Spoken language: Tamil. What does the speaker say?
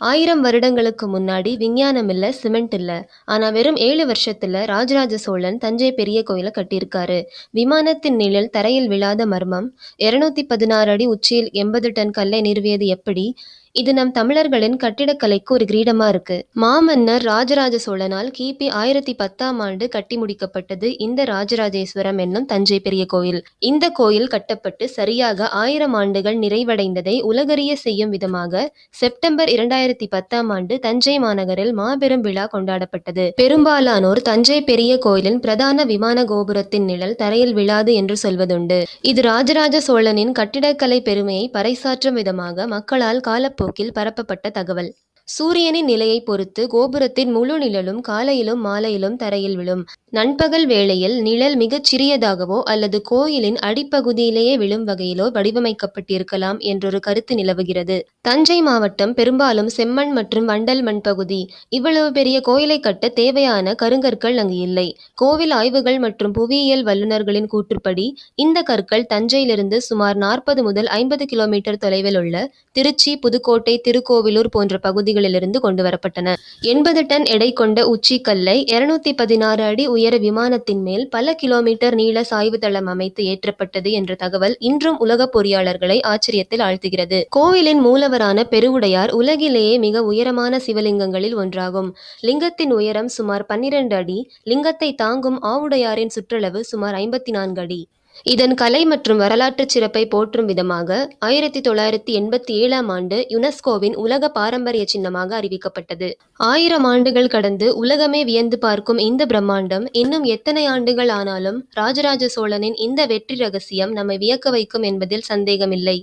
ஆயிரம் வருடங்களுக்கு முன்னாடி விஞ்ஞானம் இல்ல சிமெண்ட் இல்ல ஆனா வெறும் ஏழு வருஷத்துல ராஜராஜ சோழன் தஞ்சை பெரிய கோயிலை கட்டியிருக்காரு. விமானத்தின் நிழல் தரையில் விழாத மர்மம் இருநூத்தி பதினாறு அடி உச்சியில் எண்பது டன் கல்லை நிறுவியது எப்படி? இது நம் தமிழர்களின் கட்டிடக்கலைக்கு ஒரு கிரீடமா இருக்கு. மாமன்னர் ராஜராஜ சோழனால் கிபி ஆயிரத்தி பத்தாம் ஆண்டு கட்டி முடிக்கப்பட்டது இந்த ராஜராஜேஸ்வரம் என்னும் தஞ்சை பெரிய கோயில். இந்த கோயில் கட்டப்பட்டு சரியாக ஆயிரம் ஆண்டுகள் நிறைவடைந்ததை உலகறிய செய்யும் விதமாக செப்டம்பர் இரண்டாயிரத்தி பத்தாம் ஆண்டு தஞ்சை மாநகரில் மாபெரும் விழா கொண்டாடப்பட்டது. பெரும்பாலானோர் தஞ்சை பெரிய கோயிலின் பிரதான விமான கோபுரத்தின் நிழல் தரையில் விழாது என்று சொல்வதுண்டு. இது ராஜராஜ சோழனின் கட்டிடக்கலை பெருமையை பறைசாற்றும் விதமாக மக்களால் காலப்போக்கில் பரப்பப்பட்ட தகவல். சூரியனின் நிலையை பொறுத்து கோபுரத்தின் முழு நிழலும் காலையிலும் மாலையிலும் தரையில் விழும். நண்பகல் வேளையில் நிழல் மிகச் சிறியதாகவோ அல்லது கோயிலின் அடிப்பகுதியிலேயே விழும் வகையிலோ வடிவமைக்கப்பட்டிருக்கலாம் என்றொரு கருத்து நிலவுகிறது. தஞ்சை மாவட்டம் பெரும்பாலும் செம்மண் மற்றும் வண்டல் மண் பகுதி. இவ்வளவு பெரிய கோயிலை கட்ட தேவையான கருங்கற்கள் அங்கு இல்லை. கோவில் ஆய்வுகள் மற்றும் புவியியல் வல்லுனர்களின் கூற்றுப்படி இந்த கற்கள் தஞ்சையிலிருந்து சுமார் நாற்பது முதல் ஐம்பது கிலோமீட்டர் தொலைவில் உள்ள திருச்சி புதுக்கோட்டை திருக்கோவிலூர் போன்ற பகுதிகளிலிருந்து கொண்டு வரப்பட்டன. எண்பது டன் எடை கொண்ட உச்சிக்கல்லை இருநூத்தி பதினாறு அடி உயர விமானத்தின் மேல் பல கிலோமீட்டர் நீள சாய்வு தளம் அமைத்து ஏற்றப்பட்டது என்ற தகவல் இன்றும் உலக பொறியாளர்களை ஆச்சரியத்தில் ஆழ்த்துகிறது. கோவிலின் மூலவரான பெருவுடையார் உலகிலேயே மிக உயரமான சிவலிங்கங்களில் ஒன்றாகும். லிங்கத்தின் உயரம் சுமார் பன்னிரண்டு அடி. லிங்கத்தை தாங்கும் ஆவுடையாரின் சுற்றளவு சுமார் ஐம்பத்தி நான்கு அடி. இதன் கலை மற்றும் வரலாற்றுச் சிறப்பை போற்றும் விதமாக ஆயிரத்தி தொள்ளாயிரத்தி எண்பத்தி ஏழாம் ஆண்டு யுனெஸ்கோவின் உலக பாரம்பரிய சின்னமாக அறிவிக்கப்பட்டது. ஆயிரம் ஆண்டுகள் கடந்து உலகமே வியந்து பார்க்கும் இந்த பிரம்மாண்டம் இன்னும் எத்தனை ஆண்டுகள் ஆனாலும் ராஜராஜ சோழனின் இந்த வெற்றி ரகசியம் நம்மை வியக்க வைக்கும் என்பதில் சந்தேகமில்லை.